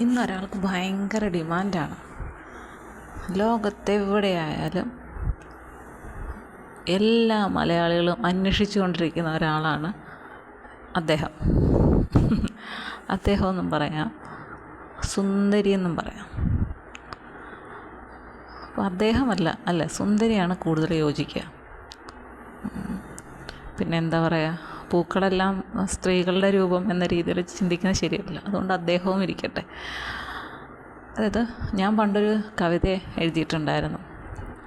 ഇന്നൊരാൾക്ക് ഭയങ്കര ഡിമാൻഡാണ്. ലോകത്തെവിടെയായാലും എല്ലാ മലയാളികളും അന്വേഷിച്ചു കൊണ്ടിരിക്കുന്ന ഒരാളാണ് അദ്ദേഹം. അദ്ദേഹം എന്നും പറയാം സുന്ദരി എന്നും പറയാം. അപ്പോൾ അദ്ദേഹമല്ല അല്ല സുന്ദരിയാണ് കൂടുതൽ യോജിക്കുക. പിന്നെ എന്താ പറയുക പൂക്കളെല്ലാം സ്ത്രീകളുടെ രൂപം എന്ന രീതിയിൽ ചിന്തിക്കുന്നത് ശരിയല്ല. അതുകൊണ്ട് അദ്ദേഹവും ഇരിക്കട്ടെ. അതായത് ഞാൻ പണ്ടൊരു കവിത എഴുതിയിട്ടുണ്ടായിരുന്നു.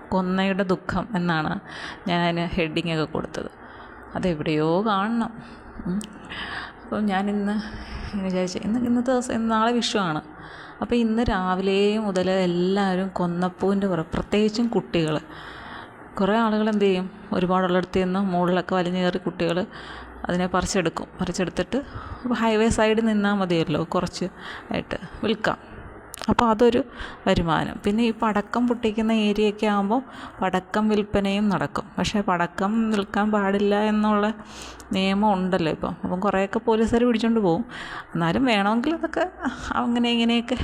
കൊന്നയുടെ ദുഃഖം എന്നാണ് ഞാൻ അതിന് ഹെഡിങ് ഒക്കെ കൊടുത്തത്. അതെവിടെയോ കാണണം. അപ്പം ഞാനിന്ന് ഇന്ന് വിചാരിച്ചു ഇന്ന് ഇന്നത്തെ ദിവസം നാളെ വിഷുവാണ്. അപ്പോൾ ഇന്ന് രാവിലെ മുതൽ എല്ലാവരും കൊന്നപ്പൂവിന്റെ പുറം പ്രത്യേകിച്ചും കുട്ടികൾ കുറേ ആളുകൾ എന്ത് ചെയ്യും? ഒരുപാടുള്ളിടത്ത് നിന്ന് മുകളിലൊക്കെ വലിഞ്ഞു കയറി കുട്ടികൾ അതിനെ പറിച്ചെടുക്കും. പറിച്ചെടുത്തിട്ട് ഹൈവേ സൈഡിൽ നിന്നാൽ മതിയല്ലോ കുറച്ച് ആയിട്ട് വിൽക്കാം. അപ്പോൾ അതൊരു വരുമാനം. പിന്നെ ഈ പടക്കം പൊട്ടിക്കുന്ന ഏരിയയൊക്കെ ആകുമ്പോൾ പടക്കം വിൽപ്പനയും നടക്കും. പക്ഷേ പടക്കം നിൽക്കാൻ പാടില്ല എന്നുള്ള നിയമം ഉണ്ടല്ലോ ഇപ്പം. അപ്പം കുറേയൊക്കെ പോലീസുകാർ പിടിച്ചോണ്ട് പോകും എന്നാലും വേണമെങ്കിൽ അതൊക്കെ അങ്ങനെ ഇങ്ങനെയൊക്കെ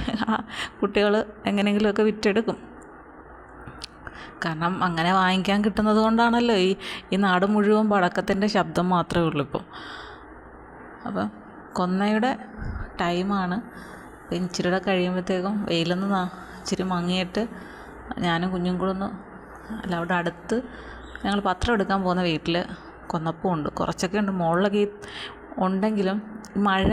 കുട്ടികൾ എങ്ങനെയെങ്കിലുമൊക്കെ വിറ്റെടുക്കും. കാരണം അങ്ങനെ വാങ്ങിക്കാൻ കിട്ടുന്നത് കൊണ്ടാണല്ലോ ഈ ഈ നാട് മുഴുവൻ പടക്കത്തിന്റെ ശബ്ദം മാത്രമേ ഉള്ളൂ ഇപ്പോൾ അപ്പം കൊന്നയുടെ ടൈമാണ്. അപ്പം ഇച്ചിരിയുടെ കഴിയുമ്പോഴത്തേക്കും വെയിലൊന്ന് ഇച്ചിരി മങ്ങിയിട്ട് ഞാനും കുഞ്ഞും കൂടെ ഒന്ന് അല്ല അവിടെ അടുത്ത് ഞങ്ങൾ പത്രം എടുക്കാൻ പോകുന്ന വീട്ടിൽ കൊന്നപ്പം ഉണ്ട്. കുറച്ചൊക്കെ ഉണ്ട്. മുകളിലൊക്കെ ഉണ്ടെങ്കിലും മഴ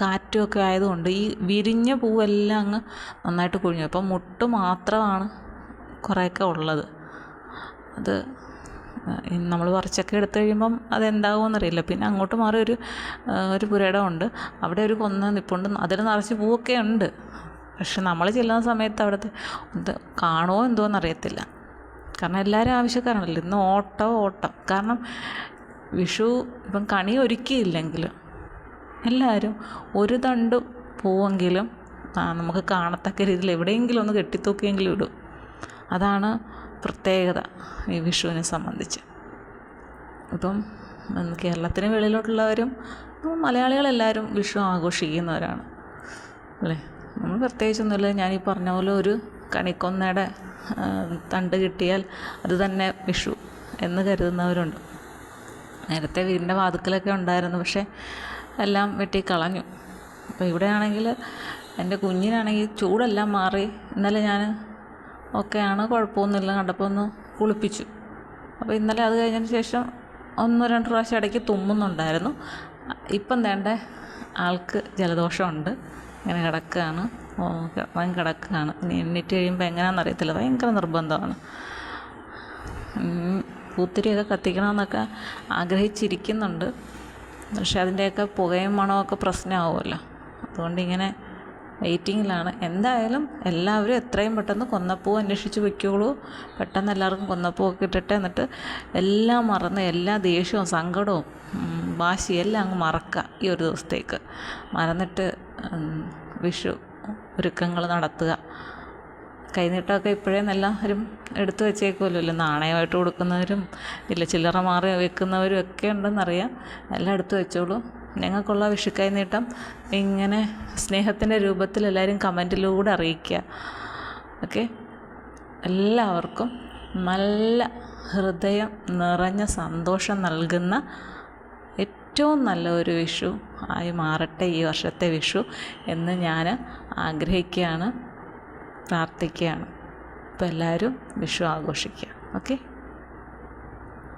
കാറ്റുമൊക്കെ ആയതുകൊണ്ട് ഈ വിരിഞ്ഞ പൂവെല്ലാം അങ്ങ് നന്നായിട്ട് കൊഴിഞ്ഞു. അപ്പം മുട്ട് മാത്രമാണ് കുറേയൊക്കെ ഉള്ളത്. അത് നമ്മൾ പറിച്ചൊക്കെ എടുത്തു കഴിയുമ്പം അതെന്താകുമെന്നറിയില്ല പിന്നെ അങ്ങോട്ട് മാറി ഒരു ഒരു പുരയിടം ഉണ്ട് അവിടെ ഒരു കൊന്ന് നിപ്പുണ്ട്. അതിൽ നിറച്ച് പൂവൊക്കെ ഉണ്ട്. പക്ഷെ നമ്മൾ ചെല്ലുന്ന സമയത്ത് അവിടുത്തെ കാണുമോ എന്തോന്ന് അറിയത്തില്ല കാരണം എല്ലാവരും ആവശ്യക്കാരാണല്ലോ. ഇന്ന് ഓട്ടം ഓട്ടം. കാരണം വിഷു ഇപ്പം കണി ഒരുക്കിയില്ലെങ്കിലും എല്ലാവരും ഒരു തണ്ട് പൂവെങ്കിലും നമുക്ക് കാണത്തക്ക രീതിയിൽ എവിടെയെങ്കിലും ഒന്ന് കെട്ടിത്തൂക്കിയെങ്കിലും ഇടും. അതാണ് പ്രത്യേകത ഈ വിഷുവിനെ സംബന്ധിച്ച്. ഇപ്പം കേരളത്തിന് വെളിയിലോട്ടുള്ളവരും മലയാളികളെല്ലാവരും വിഷു ആഘോഷിക്കുന്നവരാണ്. അല്ലേ? നമ്മൾ പ്രത്യേകിച്ചൊന്നുമില്ല. ഞാൻ ഈ പറഞ്ഞ പോലെ ഒരു കണിക്കൊന്നയുടെ തണ്ട് കിട്ടിയാൽ അത് തന്നെ വിഷു എന്ന് കരുതുന്നവരുണ്ട്. നേരത്തെ വീടിന്റെ വാതുക്കലൊക്കെ ഉണ്ടായിരുന്നു പക്ഷേ എല്ലാം വെട്ടി കളഞ്ഞു അപ്പോൾ ഇവിടെയാണെങ്കിൽ എന്റെ കുഞ്ഞിനാണെങ്കിൽ ചൂടെല്ലാം മാറി. ഇന്നലെ ഞാൻ ഒക്കെയാണ് കുഴപ്പമൊന്നുമില്ല. കണ്ടപ്പോൾ ഒന്ന് കുളിപ്പിച്ചു. അപ്പോൾ ഇന്നലെ അത് കഴിഞ്ഞതിന് ശേഷം ഒന്നോ രണ്ട് പ്രാവശ്യം ഇടയ്ക്ക് തുമ്മുന്നുണ്ടായിരുന്നു. ഇപ്പം വേണ്ട ആൾക്ക് ജലദോഷമുണ്ട്. ഇങ്ങനെ കിടക്കുകയാണ്. ഭയങ്കര കിടക്കുകയാണ്. ഇനി എണ്ണീറ്റ് കഴിയുമ്പോൾ എങ്ങനെയാണെന്ന് അറിയത്തില്ല. ഭയങ്കര നിർബന്ധമാണ്. പൂത്തിരിയൊക്കെ കത്തിക്കണമെന്നൊക്കെ ആഗ്രഹിച്ചിരിക്കുന്നുണ്ട്. പക്ഷെ അതിന്റെയൊക്കെ പുകയും മണമൊക്കെ പ്രശ്നമാവുമല്ലോ. അതുകൊണ്ട് ഇങ്ങനെ വെയിറ്റിങ്ങിലാണ്. എന്തായാലും എല്ലാവരും എത്രയും പെട്ടെന്ന് കൊന്നപ്പൂ അന്വേഷിച്ച് വെക്കുകയുള്ളൂ പെട്ടെന്ന് എല്ലാവർക്കും കൊന്നപ്പൂവൊക്കെ ഇട്ടിട്ട് എന്നിട്ട് എല്ലാം മറന്ന് എല്ലാ ദേഷ്യവും സങ്കടവും വാശി എല്ലാം അങ്ങ് മറക്കുക ഈ ഒരു ദിവസത്തേക്ക്. മറന്നിട്ട് വിഷു ഒരുക്കങ്ങൾ നടത്തുക. കൈനീട്ടമൊക്കെ ഇപ്പോഴേ എല്ലാവരും എടുത്തു വെച്ചേക്കുമല്ലോ നാണയമായിട്ട് കൊടുക്കുന്നവരും ഇല്ല ചില്ലറ മാറി വെക്കുന്നവരും ഒക്കെ ഉണ്ടെന്നറിയാം. എല്ലാം എടുത്തു വെച്ചോളൂ. ഞങ്ങൾക്കുള്ള വിഷു കൈനീട്ടം ഇങ്ങനെ സ്നേഹത്തിന്റെ രൂപത്തിൽ എല്ലാവരും കമന്റിലൂടെ അറിയിക്കുക. ഓക്കെ? എല്ലാവർക്കും നല്ല ഹൃദയം നിറഞ്ഞ സന്തോഷം നൽകുന്ന ഏറ്റവും നല്ല ഒരു വിഷു ആയി മാറട്ടെ ഈ വർഷത്തെ വിഷു എന്ന് ഞാൻ ആഗ്രഹിക്കുകയാണ്. പ്രാർത്ഥിക്കുകയാണ്. അപ്പോൾ എല്ലാവരും വിഷു ആഘോഷിക്കുക. ഓക്കെ?